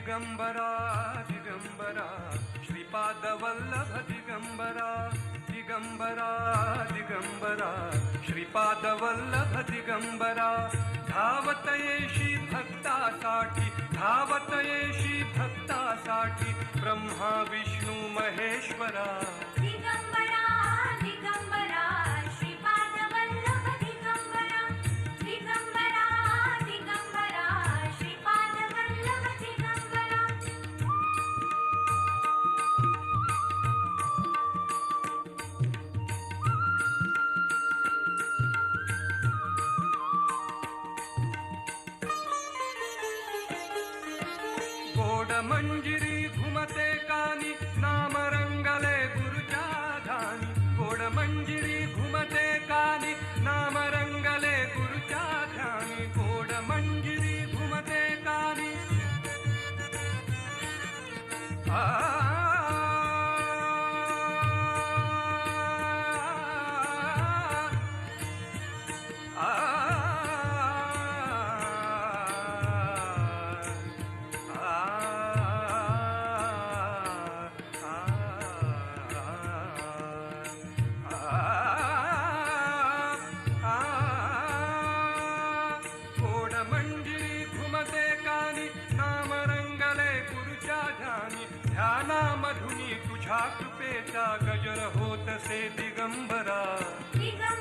दिगम्बरा दिगम्बरा श्रीपादवल्लभ दिगम्बरा दिगम्बरा दिगम्बरा श्रीपादवल्लभ दिगम्बरा धावतये शि भक्ता साटी धावतये शि भक्ता साटी ब्रह्मा विष्णु महेश्वरा। కోడమంజిరి ఘుమతే కాని నామరంగలే గురుచాధాని కోడమంజిరి ఘుమతే కాని నామరంగలే గురుచాధాని కోడమంజిరి ఘుమతే కాని ఆ ध्यानी मधुनी तुझा कृपेचा गजर होत से दिगंबरा। दिगंबरा।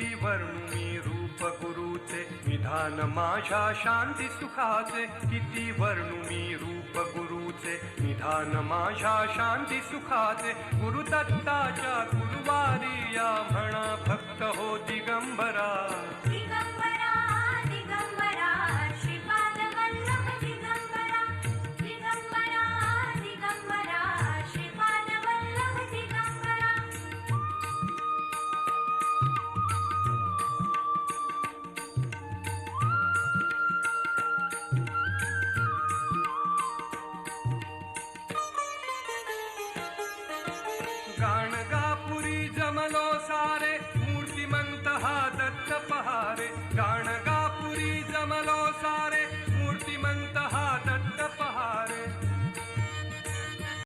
वर्णू मी रूप गुरुचे निधान माझ्या शांती सुखाचे किती वर्णू मी रूप गुरुचे निधान माझ्या शांती सुखाचे गुरुदत्ताच्या गुरुवारी या म्हणा भक्त हो दिगंबरा। बलो सारे मूर्तिमंत हाथ